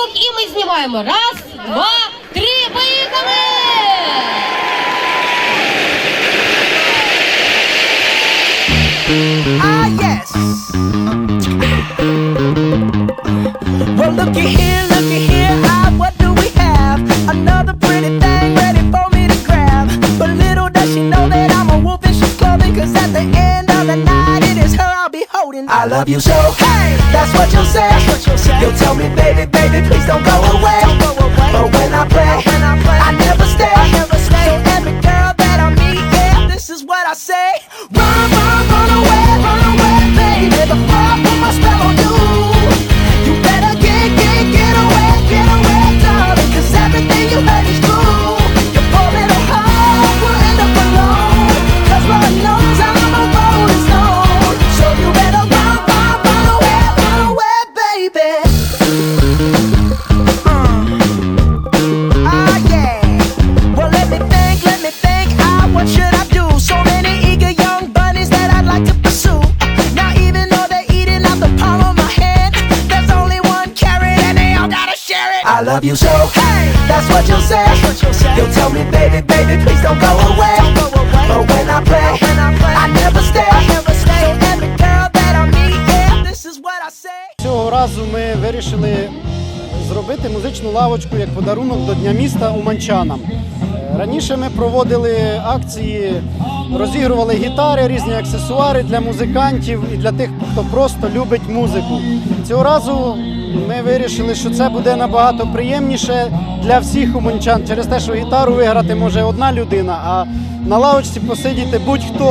трюк і ми знімаємо. Раз, два, три, поїхали! Ah, yes. Well, looky here, looky here. Ah, what do we have? Another pretty thing ready for me to grab. But little does she know that I'm a wolf in sheep's clothing. Cause at the end of the night, I love you so. Hey, that's what you'll say. That's what you'll say. You'll tell me, baby, baby, please don't go away. Don't go away. But when I play, when I, play I never stay. I never stay. So every girl that I meet, yeah, this is what I say. Run, run, run away, run away, baby. Before I love you so. Hey, that's what you'll say. That's what you'll say. You'll tell me, baby, baby, please don't go away. Don't go away. But when I play, when I, play I never stay. I never stay. So every girl that I meet, yeah, this is what I say. Цього разу ми вирішили зробити музичну лавочку як подарунок до Дня міста уманчанам. Раніше ми проводили акції, розігрували гітари, різні аксесуари для музикантів і для тих, хто просто любить музику. Цього разу ми вирішили, що це буде набагато приємніше для всіх уманчан через те, що гітару виграти може одна людина, а на лавочці посидіти будь-хто.